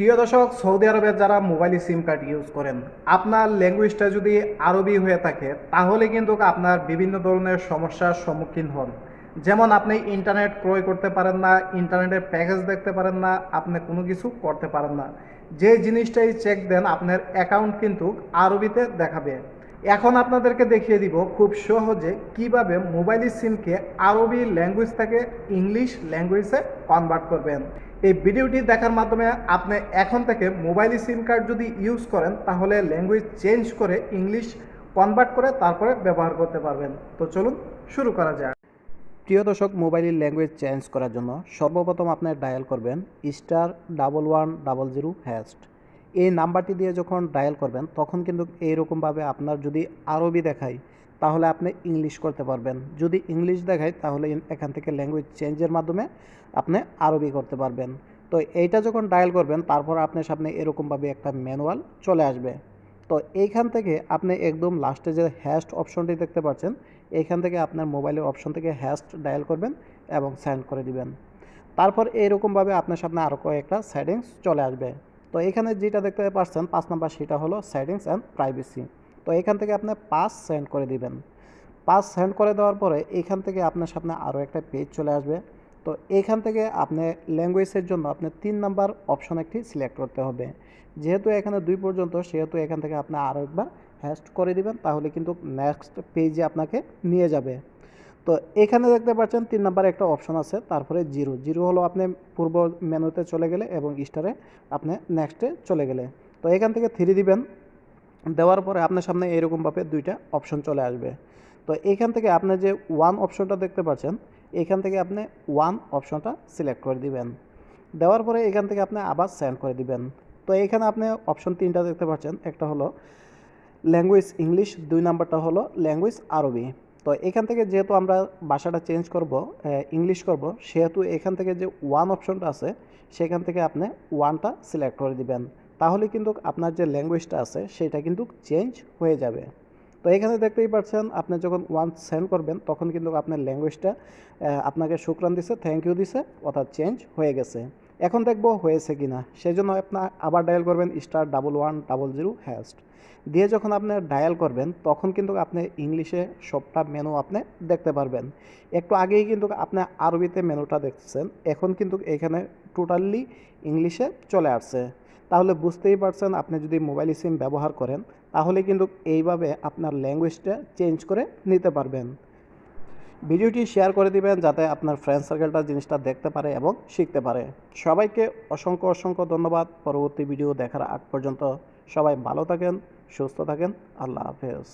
প্রিয় দর্শক, সৌদি আরবের যারা মোবাইল সিম কার্ড ইউজ করেন, আপনার ল্যাঙ্গুয়েজটা যদি আরবি হয়ে থাকে, তাহলে কিন্তু আপনার বিভিন্ন ধরনের সমস্যার সম্মুখীন হন। যেমন আপনি ইন্টারনেট ক্রয় করতে পারেন না ইন্টারনেটের প্যাকেজ দেখতে পারেন না, আপনি কোনো কিছু করতে পারেন না। যে জিনিসটাই চেক দেন, আপনার অ্যাকাউন্ট কিন্তু আরবিতে দেখাবে। এখন আপনাদেরকে দেখিয়ে দিব খুব সহজে কীভাবে মোবাইল সিমকে আরবি ল্যাঙ্গুয়েজ থেকে ইংলিশ ল্যাঙ্গুয়েজে কনভার্ট করবেন। এই ভিডিওটি দেখার মাধ্যমে আপনি এখন থেকে মোবাইল সিম কার্ড যদি ইউজ করেন, তাহলে ল্যাঙ্গুয়েজ চেঞ্জ করে ইংলিশ কনভার্ট করে তারপরে ব্যবহার করতে পারবেন। তো চলুন শুরু করা যাক। প্রিয় দর্শক মোবাইলের ল্যাঙ্গুয়েজ চেঞ্জ করার জন্য সর্বপ্রথম আপনি ডায়াল করবেন star double one double zero hash এই নাম্বারটি দিয়ে যখন ডায়াল করবেন, তখন কিন্তু এইরকমভাবে আপনার যদি আরবি দেখায়, তাহলে আপনি ইংলিশ করতে পারবেন। যদি ইংলিশ দেখায়, তাহলে এখান থেকে ল্যাঙ্গুয়েজ চেঞ্জের মাধ্যমে আপনি আরবি করতে পারবেন। তো এইটা যখন ডায়াল করবেন, তারপর আপনার সামনে এরকমভাবে একটা ম্যানুয়াল চলে আসবে। তো এইখান থেকে আপনি একদম লাস্টে যে হ্যাস্ট অপশনটি দেখতে পাচ্ছেন, এইখান থেকে আপনার মোবাইলের অপশন থেকে হ্যাস্ট ডায়াল করবেন এবং সেন্ড করে দিবেন। তারপর এইরকমভাবে আপনার সামনে আরও কয়েকটা সেটিংস চলে আসবে। তো এখানে যেটা দেখতে পাচ্ছেন পাঁচ নাম্বার সেটা হলো সেটিংস অ্যান্ড প্রাইভেসি তো এখান থেকে আপনি পাস সেন্ড করে দিবেন। পাস সেন্ড করে দেওয়ার পরে এখান থেকে আপনার সামনে আরও একটা পেজ চলে আসবে। তো এখান থেকে আপনি ল্যাঙ্গুয়েজের জন্য আপনি তিন নাম্বার অপশন একটি সিলেক্ট করতে হবে। যেহেতু এখানে দুই পর্যন্ত, সেহেতু এখান থেকে আপনি আরও একবার হ্যাস্ট করে দিবেন, তাহলে কিন্তু নেক্সট পেজে আপনাকে নিয়ে যাবে। তো এখানে দেখতে পাচ্ছেন তিন নাম্বারে একটা অপশন আছে, তারপরে জিরো। জিরো হলো আপনি পূর্ব মেনুতে চলে গেলে এবং স্টারে আপনি নেক্সটে চলে গেলে। তো এখান থেকে থ্রি দিবেন। দেওয়ার পরে আপনার সামনে এরকমভাবে দুইটা অপশন চলে আসবে। তো এখান থেকে আপনি যে ওয়ান অপশনটা দেখতে পাচ্ছেন, এখান থেকে আপনি ওয়ান অপশনটা সিলেক্ট করে দিবেন। দেওয়ার পরে এখান থেকে আপনি আবার সেন্ড করে দিবেন। তো এখানে আপনি অপশন তিনটা দেখতে পাচ্ছেন, একটা হলো ল্যাঙ্গুয়েজ ইংলিশ দুই নাম্বারটা হলো ল্যাঙ্গুয়েজ আরবি তো এখান থেকে যেহেতু আমরা ভাষাটা চেঞ্জ করব ইংলিশ করব, সেহেতু এখান থেকে যে ওয়ান অপশনটা আছে, সেখান থেকে আপনি ওয়ানটা সিলেক্ট করে দিবেন। তাহলে কিন্তু আপনার যে ল্যাঙ্গুয়েজটা আছে, সেটা কিন্তু চেঞ্জ হয়ে যাবে। তো এখানে দেখতেই পাচ্ছেন, আপনি যখন ওয়ান সেন্ড করবেন, তখন কিন্তু আপনার ল্যাঙ্গুয়েজটা আপনাকে শুক্রান দিছে থ্যাংক ইউ দিছে, অর্থাৎ চেঞ্জ হয়ে গেছে। এখন দেখব হয়েছে কি না সেই জন্য আপনার আবার ডায়াল করবেন star double one double zero hash দিয়ে যখন আপনি ডায়াল করবেন, তখন কিন্তু আপনি ইংলিশে সবটা মেনু আপনি দেখতে পারবেন। একটু আগেই কিন্তু আপনি আরবিতে মেনুটা দেখছেন। এখন কিন্তু এখানে টোটালি ইংলিশে চলে আসছে। তাহলে বুঝতেই পারছেন আপনি যদি মোবাইল সিম ব্যবহার করেন, তাহলে কিন্তু এইভাবে আপনার ল্যাঙ্গুয়েজটা চেঞ্জ করে নিতে পারবেন। ভিডিওটি শেয়ার করে দিবেন যাতে আপনার ফ্রেন্ড সার্কেলটা জিনিসটা দেখতে পারে এবং শিখতে পারে। সবাইকে অসংখ্য অসংখ্য ধন্যবাদ। পরবর্তী ভিডিও দেখার আগ পর্যন্ত সবাই ভালো থাকেন, সুস্থ থাকেন। আল্লাহ হাফেজ।